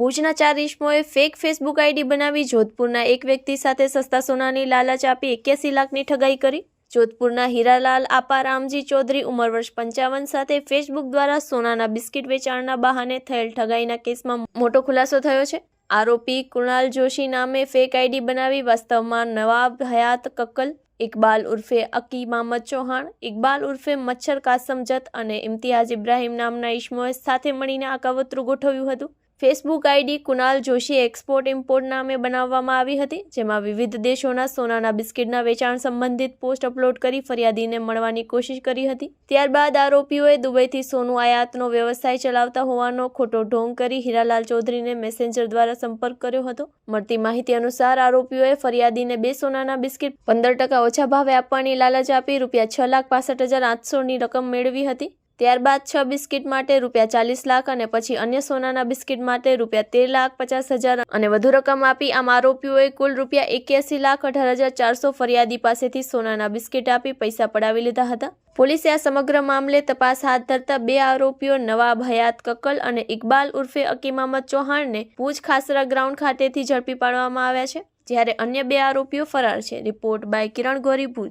ભુજના ચાર ઇસમોએ fake Facebook ID બનાવી જોધપુરના એક વ્યક્તિ સાથે સસ્તા સોનાની લાલચ આપી એક્યાસી લાખની ઠગાઈ કરી. જોધપુરના હીરાલાલ આપારામજી ચૌધરી ઉંમર વર્ષ પંચાવન સાથે ફેસબુક દ્વારા સોનાના બિસ્કિટ વેચાણના બહાને થયેલ ઠગાઈના કેસમાં મોટો ખુલાસો થયો છે. આરોપી કુણાલ જોશી નામે ફેક આઈડી બનાવી વાસ્તવમાં નવાબ હયાત કક્કલ, ઇકબાલ ઉર્ફે અકી મામદ ચૌહાણ, ઇકબાલ ઉર્ફે મચ્છર કાસમ જત અને ઇમ્તિયાઝ ઇબ્રાહિમ નામના ઈશ્મોએ સાથે મળીને આ કાવતરું ગોઠવ્યું હતું. Facebook ID Kunal Joshi export import નામે બનાવવામાં આવી હતી, જેમાં વિવિધ દેશોના સોનાના બિસ્કિટના વેચાણ સંબંધિત પોસ્ટ અપલોડ કરી ફરિયાદીને મળવાની કોશિશ કરી હતી. ત્યારબાદ આરોપીઓએ દુબઈથી સોનું આયાતનો વ્યવસાય ચલાવતા હોવાનો ખોટો ઢોંગ કરી હીરાલાલ ચૌધરીને મેસેન્જર દ્વારા સંપર્ક કર્યો હતો. મળતી માહિતી અનુસાર આરોપીઓએ ફરિયાદીને બે સોનાના બિસ્કિટ પંદર ટકા ઓછા ભાવે આપવાની લાલચ આપી રૂપિયા છ લાખ પાસઠ હજાર આઠસોની રકમ મેળવી હતી. ત્યારબાદ છ બિસ્કિટ માટે રૂપિયા ચાલીસ લાખ અને પછી અન્ય સોનાના બિસ્કિટ માટે રૂપિયા તેર લાખ પચાસ હજાર અને વધુ રકમ આપી આમ આરોપીઓએ કુલ રૂપિયા એક્યાસી લાખ અઢાર હજાર ચારસો ફરિયાદી પાસેથી સોનાના બિસ્કિટ આપી પૈસા પડાવી લીધા હતા. પોલીસે આ સમગ્ર મામલે તપાસ હાથ ધરતા બે આરોપીઓ નવાબ હયાત કક્કલ અને ઇકબાલ ઉર્ફે અકીમામદ ચૌહાણને ભુજ ખાસરા ગ્રાઉન્ડ ખાતેથી ઝડપી પાડવામાં આવ્યા છે, જ્યારે અન્ય બે આરોપીઓ ફરાર છે. Report by Kiran Gori Bhuj.